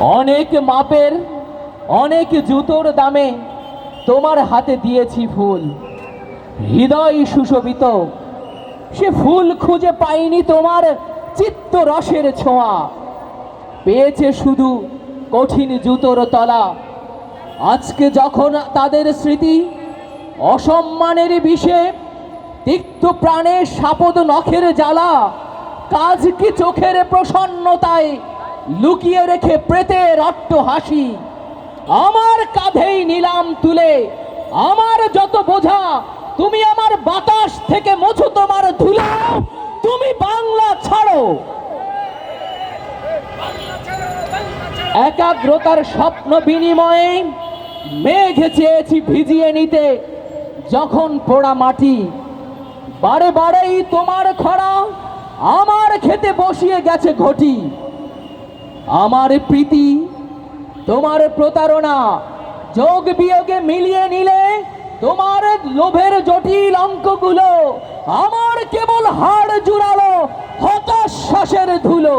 অনেক মাপের, অনেক জুতোর দামে তোমার হাতে দিয়েছি ফুল। হৃদয় সুশোভিত, সে ফুল খুঁজে পাইনি তোমার চিত্ত রসের ছোঁয়া। পেয়েছে শুধু কঠিন জুতোর তলা। আজকে যখন তাদের স্মৃতি অসম্মানের বিষে তিক্ত প্রাণে সাপদ নখের জ্বালা, কাজ কি চোখের প্রসন্নতায় লুকিয়ে রেখে প্রেতের অট্ট হাসি। আমার কাঁধেই নিলাম তুলে। আমার যত বোঝা, তুমি আমার বাতাস থেকে মোছো তোমার ধুলো। তুমি বাংলা ছাড়ো। একাগ্রতার স্বপ্ন বিনিময়ে মেঘ চেয়েছি ভিজিয়ে নিতে, যখন পোড়া মাটি। বারে বারেই তোমার খরা আমার খেতে বসিয়ে গেছে ঘটি। আমার প্রীতি, তোমার প্রতারণা যোগ বিয়োগে মিলিয়ে নিলে তোমার লোভের জটিল অঙ্কগুলো আমার কেবল হাড় জুড়ালো হতাশ্বাসের ধুলো।